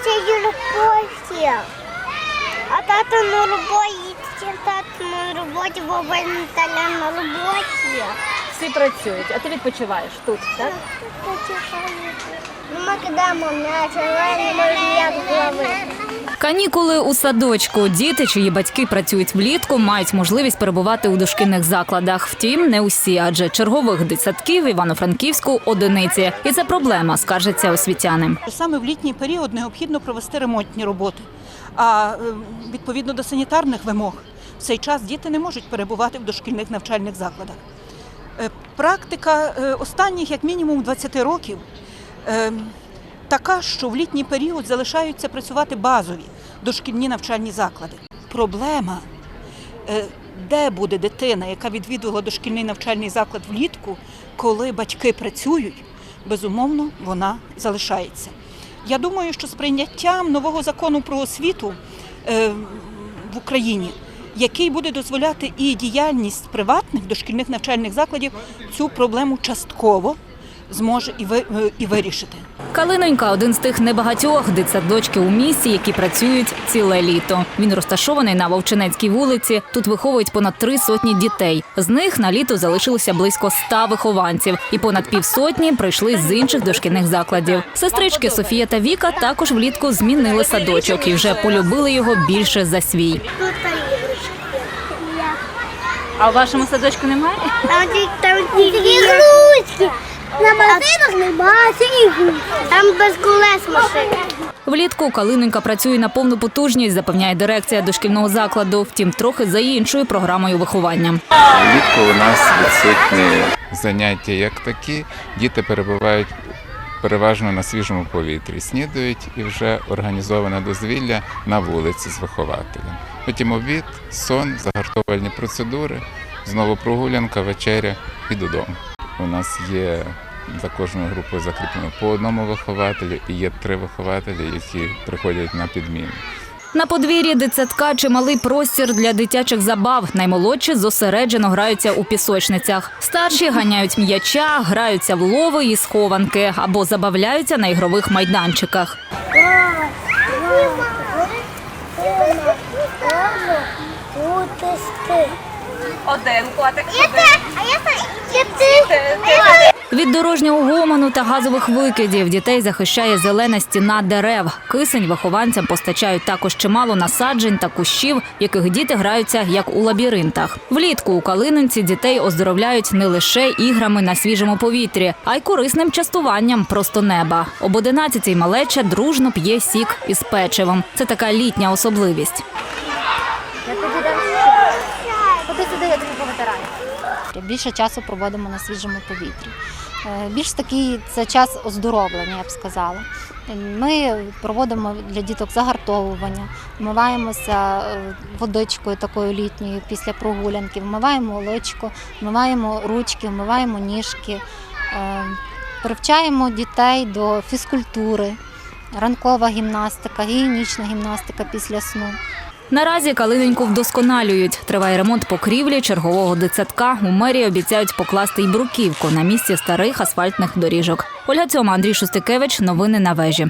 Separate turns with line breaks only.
вчиться юрпості. А тато на роботі, тато на роботі, баба Наталя на роботі.
Всі працюють, а ти відпочиваєш тут, так?
Ну, Ми кидаємо м'яч, але не можемо як зловити.
Канікули у садочку. Діти, чиї батьки працюють влітку, мають можливість перебувати у дошкільних закладах. Втім, не усі, адже чергових дитсадків Івано-Франківську одиниці. І це проблема, скаржаться освітяни.
Саме в літній період необхідно провести ремонтні роботи. А е, відповідно до санітарних вимог в цей час діти не можуть перебувати в дошкільних навчальних закладах. Е, Практика е, останніх, як мінімум, 20 років е, така, що в літній період залишаються працювати базові дошкільні навчальні заклади. Проблема, е, де буде дитина, яка відвідувала дошкільний навчальний заклад влітку, коли батьки працюють, безумовно, вона залишається. Я думаю, що з прийняттям нового закону про освіту е, в Україні, який буде дозволяти і діяльність приватних дошкільних навчальних закладів, цю проблему частково зможе і, ви, е, і вирішити.
Калинонька один з тих небагатьох дитсадочків у місті, які працюють ціле літо. Він розташований на Вовчинецькій вулиці. Тут виховують понад три сотні дітей. З них на літо залишилося близько ста вихованців, і понад півсотні прийшли з інших дошкільних закладів. Сестрички Софія та Віка також влітку змінили садочок і вже полюбили його більше за свій.
А у вашому садочку немає?
Там там тільки ігрушки. На машинах немає ігрушки. Там без колес машини.
Влітку Калиненька працює на повну потужність, запевняє дирекція дошкільного закладу. Втім, трохи за іншою програмою виховання.
Влітку у нас відсутні заняття як такі. Діти перебувають переважно на свіжому повітрі, снідують і вже організоване дозвілля на вулиці з вихователем. Потім обід, сон, загартовувальні процедури, знову прогулянка, вечеря і додому. У нас є за кожною групою закріплено по одному вихователю і є три вихователі, які приходять на підміну.
На подвір'ї дитсадка чималий простір для дитячих забав. Наймолодші зосереджено граються у пісочницях. Старші ганяють м'яча, граються в лови і схованки або забавляються на ігрових майданчиках.
Один котик.
Від дорожнього гомону та газових викидів дітей захищає зелена стіна дерев. Кисень вихованцям постачають також чимало насаджень та кущів, яких діти граються як у лабіринтах. Влітку у Калининці дітей оздоровляють не лише іграми на свіжому повітрі, а й корисним частуванням просто неба. Об 11-й малеча дружно п'є сік із печивом. Це така літня особливість.
Більше часу проводимо на свіжому повітрі. Е, Більш такий це час оздоровлення, я б сказала. Ми проводимо для діток загартовування, вмиваємося е, водичкою такою літньою після прогулянки, вмиваємо личко, вмиваємо ручки, вмиваємо ніжки, Е, привчаємо дітей до фізкультури, ранкова гімнастика, гігієнічна гімнастика після сну.
Наразі Калиненьку вдосконалюють. Триває ремонт покрівлі чергового дитсадка. У мерії обіцяють покласти й бруківку на місці старих асфальтних доріжок. Ольга Цьома, Андрій Шустикевич. Новини на вежі.